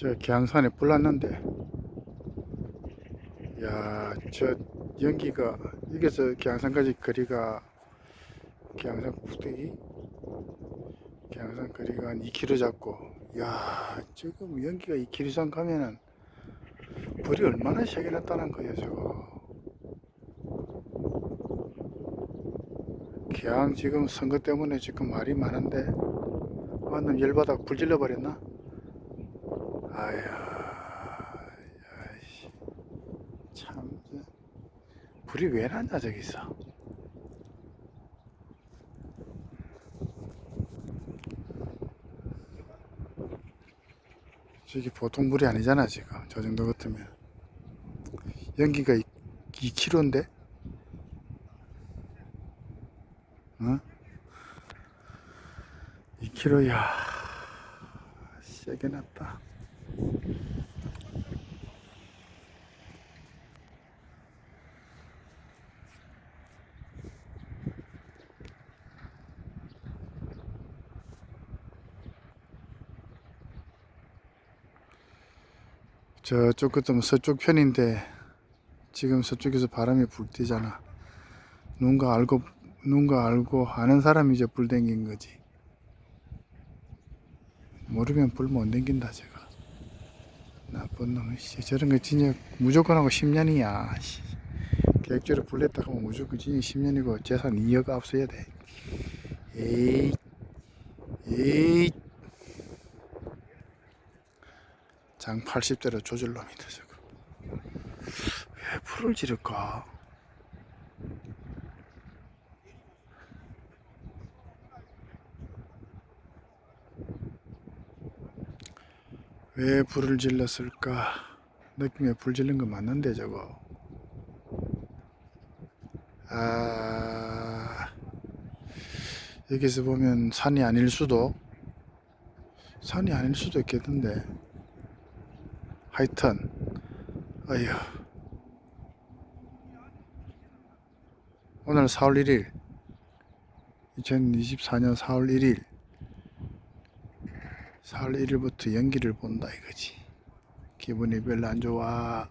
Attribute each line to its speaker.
Speaker 1: 저 기항산에 불 났는데 야 저 연기가 여기서 기항산까지 거리가 기항산 꼭대기 기항산 거리가 한 2km 잡고 야 지금 연기가 2km 이상 가면은 불이 얼마나 세게 났다는 거예요 저거 기왕 지금 선거 때문에 지금 말이 많은데 완전 열받아 불 질러 버렸나? 아야, 야이씨, 참, 저, 불이 왜 나냐 저기서? 저기 보통 불이 아니잖아 지금 저 정도 같으면 연기가 2kg인데? 어? 2kg야 세게 났다 저쪽 끝은 서쪽 편인데 지금 서쪽에서 바람이 불뛰잖아. 누군가 알고 누군가 알고 아는 사람이 이제 불 댕긴 거지. 모르면 불 못 댕긴다 제가 나쁜 놈 씨. 저런 거 진짜 무조건 하고 10년이야 씨. 계획적으로 불 냈다 하면 무조건 진짜 10년이고 재산 2억 앞서야 돼 에이 에이 장 80대로 조질 놈이다 저거 왜 불을 지를까 왜 불을 질렀을까? 느낌에 불 질른 거 맞는데 저거? 아 여기서 보면 산이 아닐 수도. 산이 아닐 수도 있겠던데. 하여튼 어휴. 오늘 4월 1일. 2024년 4월 1일 4월 1일부터 연기를 본다 이거지. 기분이 별로 안 좋아